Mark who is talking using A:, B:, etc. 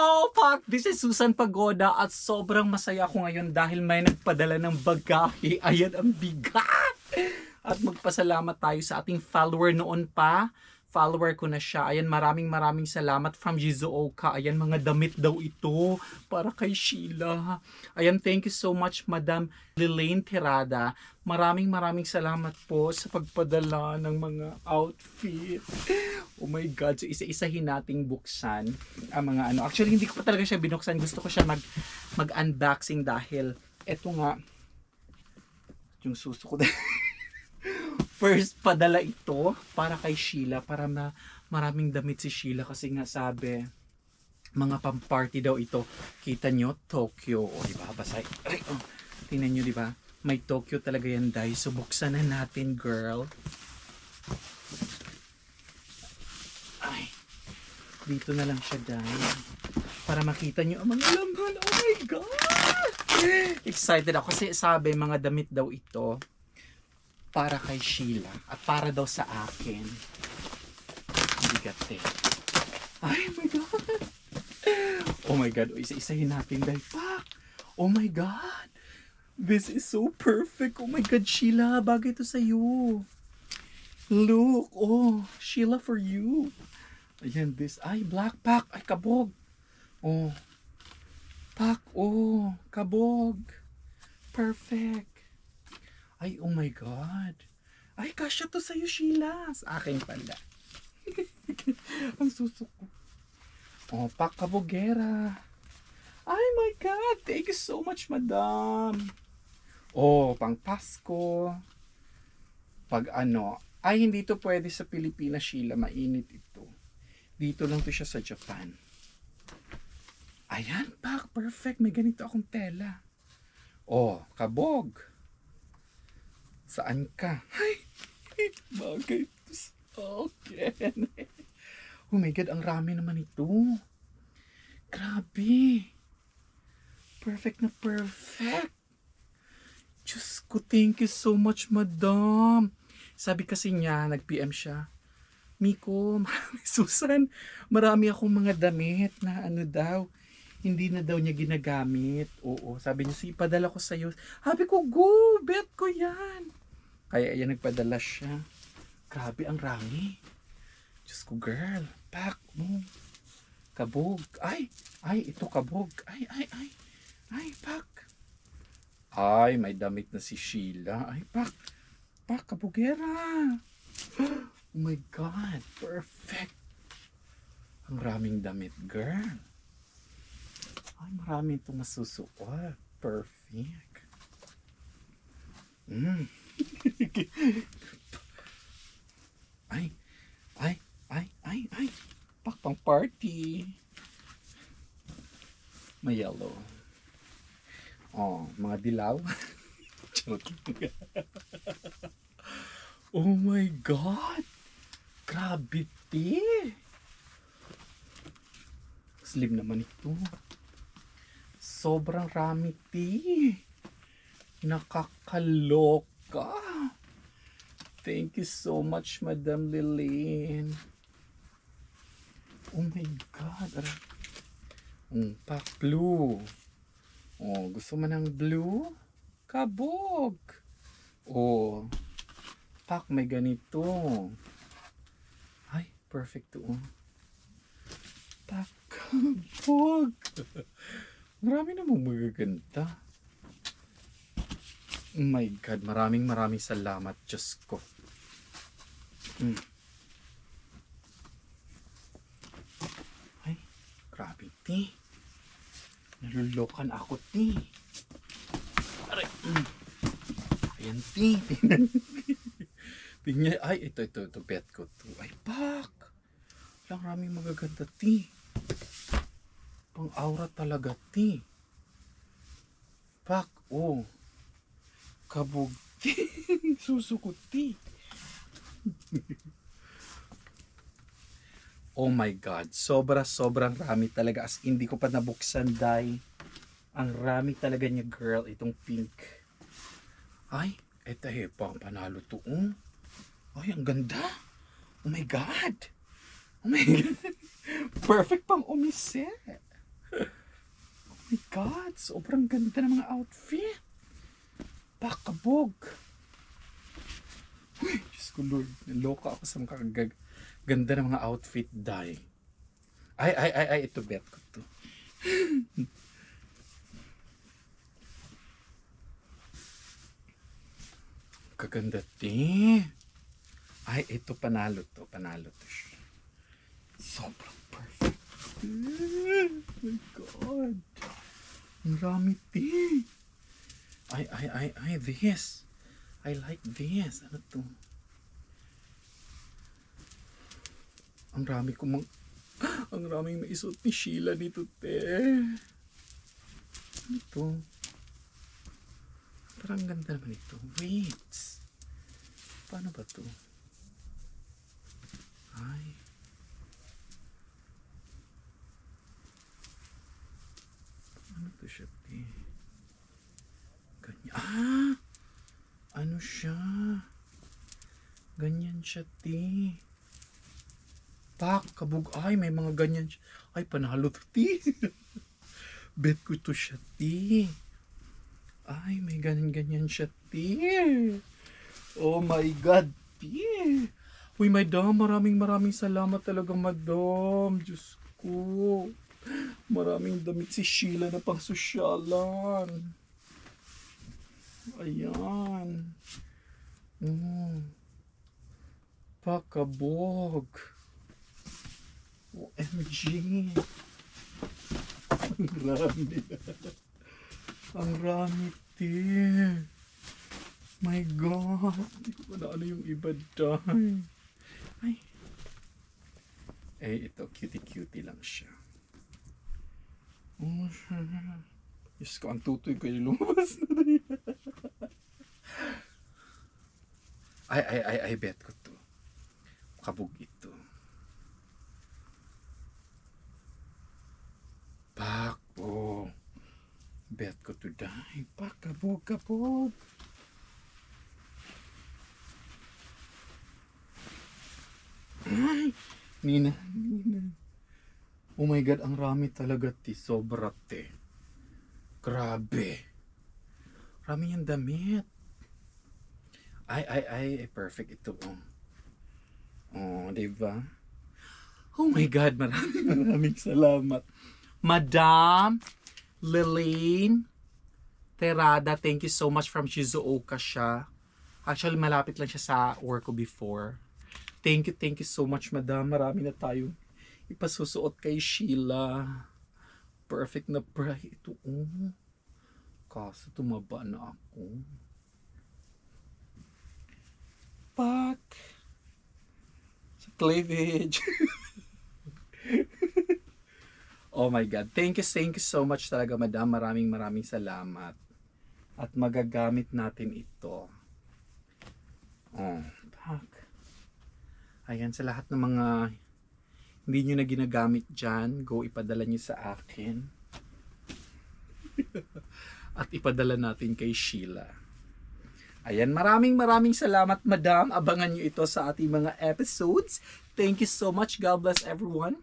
A: Hello, Pak! This is Susan Pagoda at sobrang masaya ako ngayon dahil may nagpadala ng bagahe. Ayan ang bigat! At magpasalamat tayo sa ating follower noon pa. Follower ko na siya. Ayan, maraming maraming salamat from Jizuoka. Ayan, mga damit daw ito para kay Sheila. Ayan, thank you so much, Madam Lelaine Tirada. Maraming maraming salamat po sa pagpadala ng mga outfit. Oh my God. So, isa-isahin nating buksan ang mga ano. Actually, hindi ko pa talaga siya binuksan. Gusto ko siya mag, mag-unboxing dahil eto nga, yung suso ko First, padala ito para kay Sheila, para ma maraming damit si Sheila kasi nga sabi, mga pang-party daw ito. Kita nyo, Tokyo. O, di ba? Basta, ay, oh, tingnan nyo, di ba? May Tokyo talaga yan, dahil. So, buksan na natin, girl. Ay, dito na lang siya, dahil. Para makita nyo ang mga laman. Oh my God! Excited ako kasi sabi, mga damit daw ito para kay Sheila at para daw sa akin. Bigat eh. Ay, my God! Oh my God, isa-isahin natin dahil pak! Oh my God! This is so perfect! Oh my God, Sheila, bagay to sa'yo. Look, oh, Sheila for you. Ayan, this, ay, black pack, ay, kabog. Oh, pak, oh, kabog. Perfect. Ay, oh my God. Ay, kasya to sa'yo, Sheila. Sa akin pala. Ang susok ko. Oh, pakabugera. Ay, my God. Thank you so much, madam. Oh, pang Pasko. Pag ano. Ay, hindi to pwede sa Pilipinas, Sheila. Mainit ito. Dito lang to siya sa Japan. Ayan, pak. Perfect. May ganito akong tela. Oh, kabog. Saan ka? Ay, bagay to sa akin. Oh my God, ang rami naman ito. Grabe. Perfect na perfect. Diyos ko, thank you so much, madam. Sabi kasi niya, nag-PM siya. Miko, marami, Susan, marami akong mga damit na ano daw, hindi na daw niya ginagamit. Oo, sabi niya, sige, padala ko sa'yo. Sabi ko, go, bet ko yan. Kaya ayan, nagpadala siya. Grabe, ang rami. Diyos ko, girl, pack mo. Kabog. Ay, ay, ito kabog. Ay, ay, ay. Ay, pak. Ay, may damit na si Sheila. Ay, pak. Pak, kabugera. Oh my God, perfect. Ang raming damit, girl. Ay, marami itong masusuot. Perfect. Mm. Ay, ay, ay, ay, ay. Pak pang party. May yellow. Oh, mga dilaw. Oh my God! Grabe, te! Slim naman ito. Sobrang rami, te. Nakakaloka. Thank you so much, Madam Lillian. Oh my God. Ara- Mm, pak blue. Oh, gusto mo ng blue? Kabog. Oh. Pak, may ganito. Ay, perfect to. oh. Pak, kabog. Marami namang magaganda. Oh my God, maraming maraming salamat, Diyos ko. Mm. Ay, grabe, ti. Nalulokan ako, ti. Aray. Mm. Ayan, ti. Tingnan. Ay, ito, ito, ito. Bet ko to. Ay, pak. Lang raming magaganda, ti. Pang aura talaga, ti. Pak, oh. Kabog, ti. Susukot, ti. Oh my God, sobra sobrang rami talaga as hindi ko pa nabuksan dai. Ang rami talaga niya girl, itong pink. Ay, eto eh, pang panalo to. Oh. Ay, ang ganda. Oh my God. Oh my God. Perfect pang umise. Sobrang ganda ng mga outfit. Pakabog. Uy, Diyos ko Lord. Naloka ako sa mga ganda ng mga outfit dye. Ay, ay, ay, ay, ito bet ko to. Kaganda ti. Ay, ito panalo to. Panalo to siya. Sobrang perfect. Oh my God. Ang rami ti. Ay, ay, ay, ay, this. I like this. Ano to? Ang rami ko mang... Ang raming maisuot ni Sheila dito, te. Ano to? Parang ganda naman ito. Wait. Paano ba to? Ay. Ano to siya, te? Ganyan. Ah! Ano siya? Ganyan siya, te. Tak, kabog. Ay, may mga ganyan siya. Ay, panalo to, te. Bet ko to siya, te. Ay, may ganyan-ganyan siya, te. Oh my God, te. Uy, madam, maraming maraming salamat talaga, madam. Diyos ko. Maraming damit si Sheila na pang sosyalan. Ayan. Mm. Pakabog. OMG. Ang rami. Ang rami, te. My God. Hindi ko pa na ano yung iba dahil. Ay. Eh, ito, cutie-cutie lang siya. Oh, siya. Diyos ko, ang tutoy ko yung lumabas na rin. Ay, ay, ay, ay, bet ko to. Kabog ito. Pakbo. Bet ko to dahil. Pakabog, kabog. Ay, Nina, Nina. Oh my God, ang rami talaga, ti. Sobra, te. Grabe. Rami yung damit. Ay, ay, ay, perfect ito. Oh, oh di ba? Oh my God, maraming maraming salamat. Madam Liline Terada, thank you so much from Shizuoka siya. Actually, malapit lang siya sa work ko before. Thank you, thank you so much, madam. Marami na tayong ipasusuot kay Sheila. Perfect na bra. Ito, oh. Kaso tumaba na ako. Pak! Sa cleavage. oh my God. Thank you, thank you so much talaga, madam. Maraming maraming salamat. At magagamit natin ito. Oh, pak. Ayan, sa lahat ng mga hindi nyo na ginagamit dyan, go ipadala nyo sa akin. At ipadala natin kay Sheila. Ayan, maraming maraming salamat, madam. Abangan nyo ito sa ating mga episodes. Thank you so much. God bless everyone.